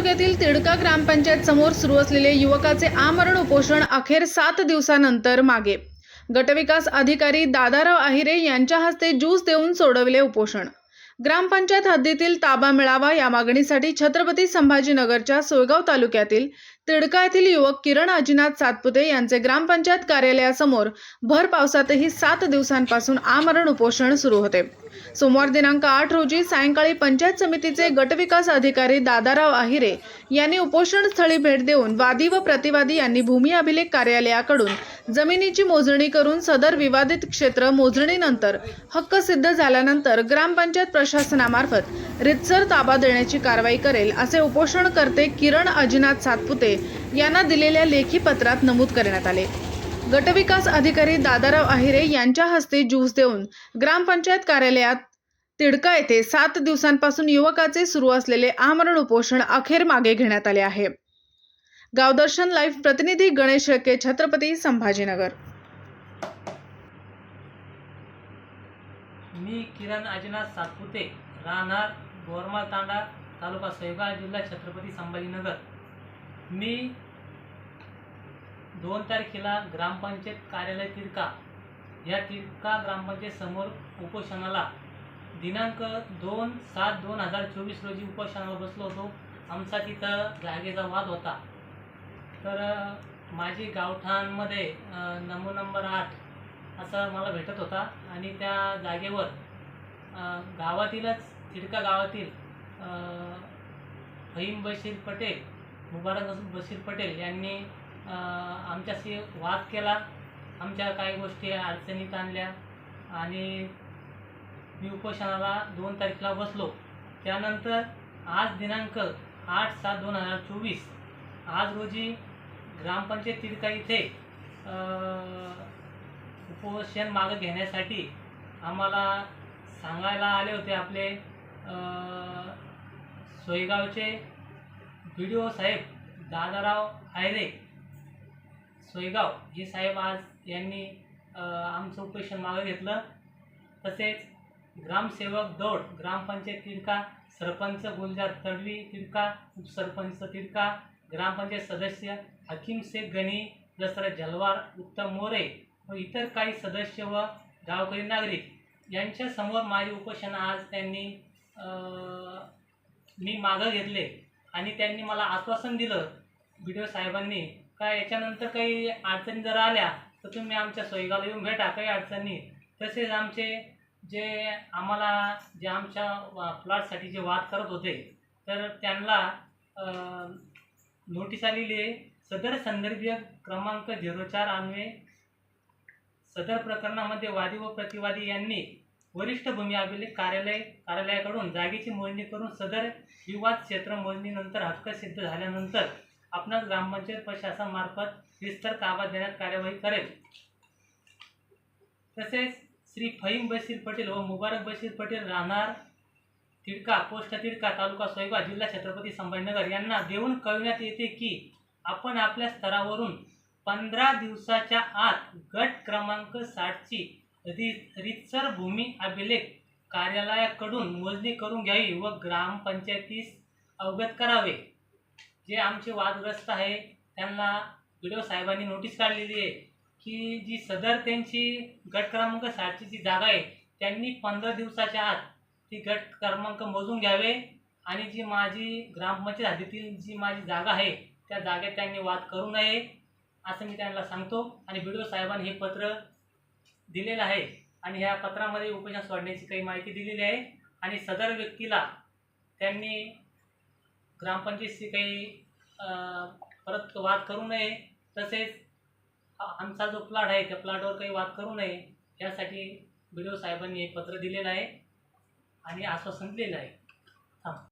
तालुक्यातील तिडका ग्रामपंचायत समोर सुरू असलेले युवकाचे आमरण उपोषण अखेर सात दिवसानंतर मागे. गटविकास अधिकारी दादाराव आहिरे यांच्या हस्ते ज्यूस देऊन सोडविले उपोषण. ग्रामपंचायत हद्दीतील ताबा मिळावा या मागणीसाठी छत्रपती संभाजीनगरच्या सोयगाव तालुक्यातील तिडका येथील युवक किरण अजिनाथ सातपुते यांचे ग्रामपंचायत कार्यालयासमोर भर पावसातही सात दिवसांपासून आमरण उपोषण सुरू होते. सोमवार दिनांक आठ रोजी सायंकाळी पंचायत समितीचे गटविकास अधिकारी दादाराव आहिरे यांनी उपोषण स्थळी भेट देऊन वादी व प्रतिवादी यांनी भूमी अभिलेख कार्यालयाकडून जमिनीची मोजणी करून सदर विवादित क्षेत्र मोजणीनंतर हक्क सिद्ध झाल्यानंतर ग्रामपंचायत प्रशासनामार्फत रितसर ताबा देण्याची कारवाई करेल असे उपोषणकर्ते किरण अजिनाथ सातपुते यांना दिलेल्या लेखी पत्रात नमूद करण्यात आले. गटविकास अधिकारी दादाराव आहिरे यांच्या हस्ते ज्यूस देऊन ग्रामपंचायत कार्यालयात तिडका येथे सात दिवसांपासून युवकाचे सुरू असलेले आमरण उपोषण अखेर मागे घेण्यात आले आहे. गावदर्शन लाईव्ह प्रतिनिधी गणेश शेळके छत्रपती संभाजीनगर. मी किरण अजिनाथ सातपुते राहणार गोरमाल तांडा तालुका सोयगाव जिल्हा छत्रपती संभाजीनगर. मी दोन तारखेला ग्रामपंचायत कार्यालय तिरका. या तिरका ग्रामपंचायत समोर उपोषणाला. दिनांक दोन सात दोन हजार चोवीस रोजी उपोषणाला बसलो होतो. आमचा तिथं जागेचा वाद होता. तर माझी गावठाणमध्ये नमो नंबर आठ असं मला भेटत होता आणि त्या जागेवर गावातीलच तिडका गावातील फहीम बशीर पटेल मुबारक बशीर पटेल यांनी आमच्याशी वाद केला. आमच्या काही गोष्टी अडचणीत आणल्या आणि मी उपोषणाला दोन तारखेला बसलो. त्यानंतर आज दिनांक आठ सात दोन हजार चोवीस आज रोजी ग्रामपंचायत तिरका इथे उपोषण मागं घेण्यासाठी आम्हाला सांगायला आले होते आपले सोयगावचे बी डी ओ साहेब दादाराव आयरे. सोयगाव हे साहेब आज यांनी आमचं उपोषण मागं घेतलं. तसेच ग्रामसेवक दौड ग्रामपंचायत तिरका सरपंच गुलजार तडवी तिरका उपसरपंच तिरका ग्रामपंचायत सदस्य हकीम शेख गणी दसरथ जलवार उत्तम मोरे व इतर काही सदस्य व गावकरी नागरिक यांच्या समोर माझे उपोषण आज त्यांनी मी मागं घेतले आणि त्यांनी मला आश्वासन दिलं बी डी ओ साहेबांनी का याच्यानंतर काही अडचणी जर आल्या तर तुम्ही आमच्या सोयगावला येऊन भेटा काही अडचणी. तसेच आमचे जे आम्हाला जे आमच्या प्लॉटसाठी जे वाद करत होते तर त्यांना नोटीस आलेली आहे. सदर संदर्भीय क्रमांक झिरो चार अन्वये सदर प्रकरणामध्ये वादी व प्रतिवादी यांनी वरिष्ठ भूमी अभिलेख कार्यालय कार्यालयाकडून जागेची मोजणी करून सदर विवाद क्षेत्र मोजणीनंतर हक्क सिद्ध झाल्यानंतर आपणास ग्रामपंचायत प्रशासनामार्फत विस्तार ताबा देण्यात कार्यवाही करेल. तसेच श्री फहीम बशीर पटेल व मुबारक बशीर पटेल राहणार तिडका पोस्ट तिडका तालुका सोयगाव जिल्हा छत्रपती संभाजीनगर यांना देऊन कळविण्यात येते की आपण आपल्या स्तरावरून पंधरा दिवसाच्या आत गट क्रमांक साठची रि रितसर भूमी अभिलेख कार्यालयाकडून मोजणी करून घ्यावी व ग्रामपंचायतीस अवगत करावे. जे आमचे वादग्रस्त आहे त्यांना व्हिडिओ साहेबांनी नोटीस काढलेली आहे की जी सदर त्यांची गट क्रमांक साठची जी जागा आहे त्यांनी पंधरा दिवसाच्या आत ती गट क्रमांक मोजून घ्यावे. आणि जी माझी ग्रामपंचायत हद्दीतील जी माझी जागा आहे त्या जागेत त्यांनी वाद करू नये असं मी त्यांना सांगतो. आणि व्हिडिओ साहेबांनी हे पत्र दिलेलं आहे. आणि ह्या पत्रामध्ये उपोषण सोडण्याची काही माहिती दिलेली आहे. आणि सदर व्यक्तीला त्यांनी ग्रामपंचायतशी काही परत वाद करू नये. तसेच आमचा जो प्लॉट आहे त्या प्लॉटवर काही वाद करू नये. यासाठी बी साहेबांनी हे पत्र दिलेलं आहे. आणि आश्वासन दिलेलं आहे. थांब.